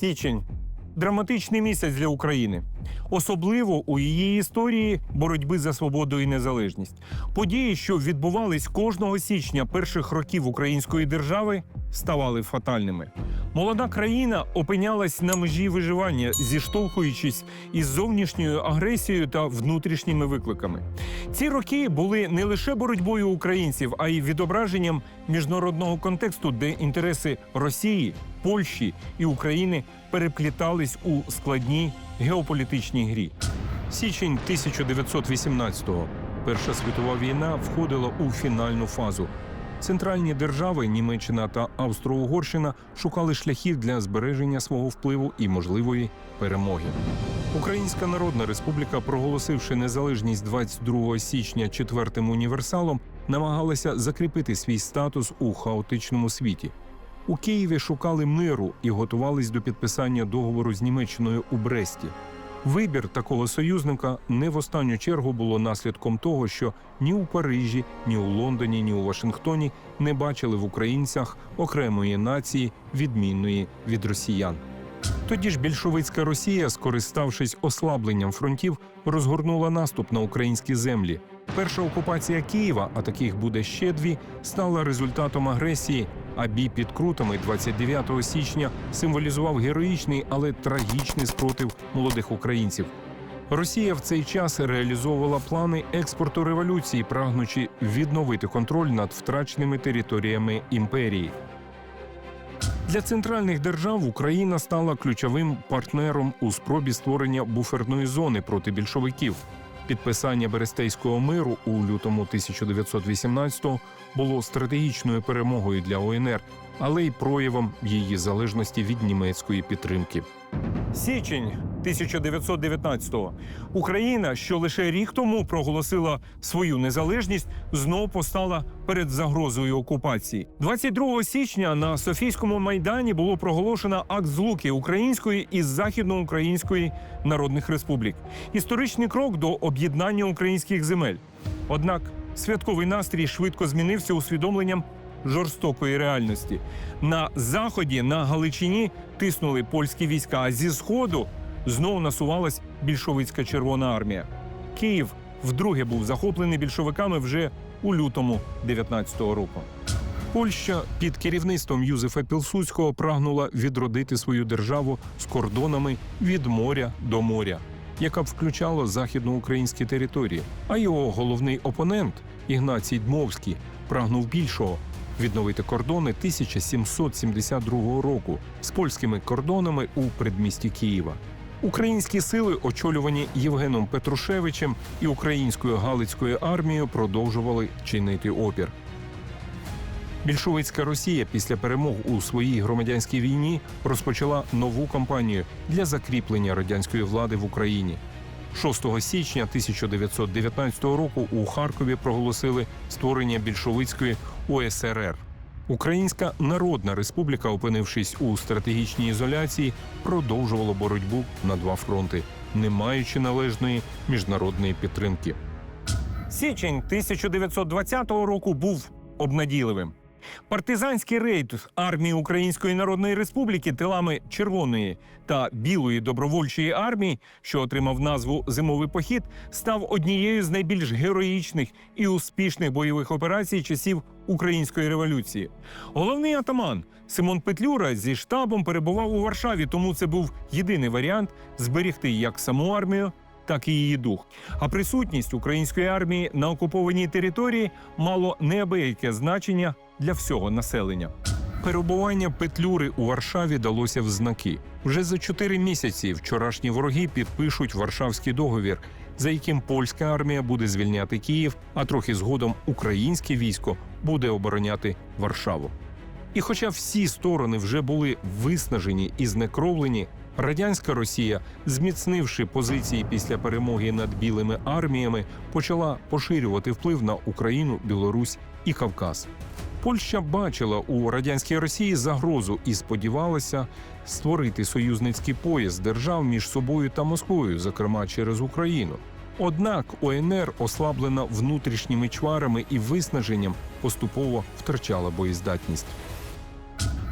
Січень драматичний місяць для України, особливо у її історії боротьби за свободу і незалежність. Події, що відбувались кожного січня перших років української держави, ставали фатальними. Молода країна опинялась на межі виживання, зіштовхуючись із зовнішньою агресією та внутрішніми викликами. Ці роки були не лише боротьбою українців, а й відображенням міжнародного контексту, де інтереси Росії, Польщі і України переплітались у складній геополітичній грі. Січень 1918-го. Перша світова війна входила у фінальну фазу. Центральні держави Німеччина та Австро-Угорщина шукали шляхів для збереження свого впливу і можливої перемоги. Українська Народна Республіка, проголосивши незалежність 22 січня четвертим універсалом, намагалася закріпити свій статус у хаотичному світі. У Києві шукали миру і готувались до підписання договору з Німеччиною у Бресті. Вибір такого союзника не в останню чергу було наслідком того, що ні у Парижі, ні у Лондоні, ні у Вашингтоні не бачили в українцях окремої нації, відмінної від росіян. Тоді ж більшовицька Росія, скориставшись ослабленням фронтів, розгорнула наступ на українські землі. Перша окупація Києва, а таких буде ще дві, стала результатом агресії. А бій під крутами 29 січня символізував героїчний, але трагічний спротив молодих українців. Росія в цей час реалізовувала плани експорту революції, прагнучи відновити контроль над втраченими територіями імперії. Для центральних держав Україна стала ключовим партнером у спробі створення буферної зони проти більшовиків. Підписання Берестейського миру у лютому 1918-го було стратегічною перемогою для ОНР, але й проявом її залежності від німецької підтримки. Січень 1919-го. Україна, що лише рік тому проголосила свою незалежність, знов постала перед загрозою окупації. 22 січня на Софійському майдані було проголошено акт злуки української і західноукраїнської народних республік. Історичний крок до об'єднання українських земель. Однак святковий настрій швидко змінився усвідомленням жорстокої реальності. На заході, на Галичині, тиснули польські війська, а зі сходу знову насувалась більшовицька Червона армія. Київ вдруге був захоплений більшовиками вже у лютому 19-го року. Польща під керівництвом Юзефа Пілсудського прагнула відродити свою державу з кордонами від моря до моря, яка б включала західноукраїнські території. А його головний опонент Ігнацій Дмовський прагнув більшого відновити кордони 1772 року з польськими кордонами у предмісті Києва. Українські сили, очолювані Євгеном Петрушевичем і українською Галицькою армією, продовжували чинити опір. Більшовицька Росія після перемог у своїй громадянській війні розпочала нову кампанію для закріплення радянської влади в Україні. 6 січня 1919 року у Харкові проголосили створення більшовицької УСРР. Українська Народна Республіка, опинившись у стратегічній ізоляції, продовжувала боротьбу на два фронти, не маючи належної міжнародної підтримки. Січень 1920 року був обнадійливим. Партизанський рейд армії Української Народної Республіки тилами Червоної та Білої добровольчої армії, що отримав назву Зимовий похід, став однією з найбільш героїчних і успішних бойових операцій часів української революції. Головний атаман Симон Петлюра зі штабом перебував у Варшаві, тому це був єдиний варіант зберегти як саму армію, так і її дух. А присутність української армії на окупованій території мало неабияке значення для всього населення. Перебування Петлюри у Варшаві далося в знаки. Вже за чотири місяці вчорашні вороги підпишуть Варшавський договір, за яким польська армія буде звільняти Київ, а трохи згодом українське військо буде обороняти Варшаву. І хоча всі сторони вже були виснажені і знекровлені, радянська Росія, зміцнивши позиції після перемоги над білими арміями, почала поширювати вплив на Україну, Білорусь і Кавказ. Польща бачила у радянській Росії загрозу і сподівалася створити союзницький пояс держав між собою та Москвою, зокрема через Україну. Однак ОНР, ослаблена внутрішніми чварами і виснаженням, поступово втрачала боєздатність.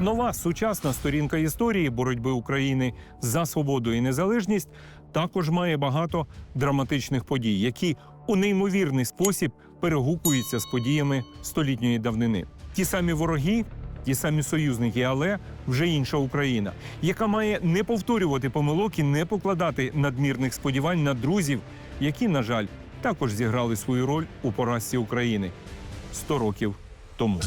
Нова сучасна сторінка історії боротьби України за свободу і незалежність також має багато драматичних подій, які у неймовірний спосіб перегукуються з подіями столітньої давнини. Ті самі вороги, ті самі союзники, але вже інша Україна, яка має не повторювати помилок і не покладати надмірних сподівань на друзів, які, на жаль, також зіграли свою роль у поразці України 100 років тому.